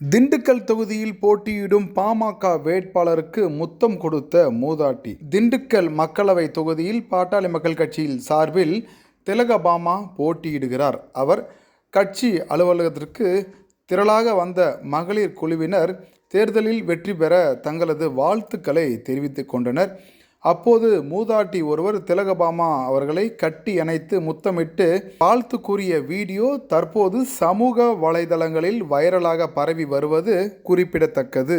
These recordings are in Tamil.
திண்டுக்கல் தொகுதியில் போட்டியிடும் பாமக வேட்பாளருக்கு முத்தம் கொடுத்த மூதாட்டி. திண்டுக்கல் மக்களவை தொகுதியில் பாட்டாளி மக்கள் கட்சியில் சார்பில் திலகபாமா போட்டியிடுகிறார். அவர் கட்சி அலுவலகத்திற்கு திரளாக வந்த மகளிர் குழுவினர் தேர்தலில் வெற்றி பெற தங்களது வாழ்த்துக்களை தெரிவித்துக் கொண்டனர். அப்போது மூதாட்டி ஒருவர் திலகபாமா அவர்களை கட்டி அணைத்து முத்தமிட்டு வாழ்த்து கூறிய வீடியோ தற்போது சமூக வலைதளங்களில் வைரலாக பரவி வருவது குறிப்பிடத்தக்கது.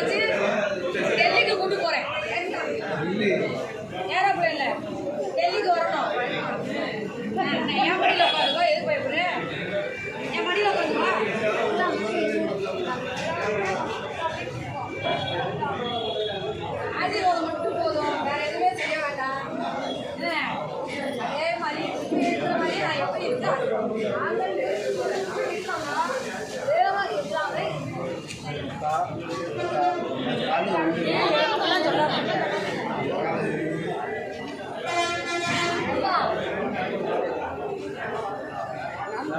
சொல்லுங்க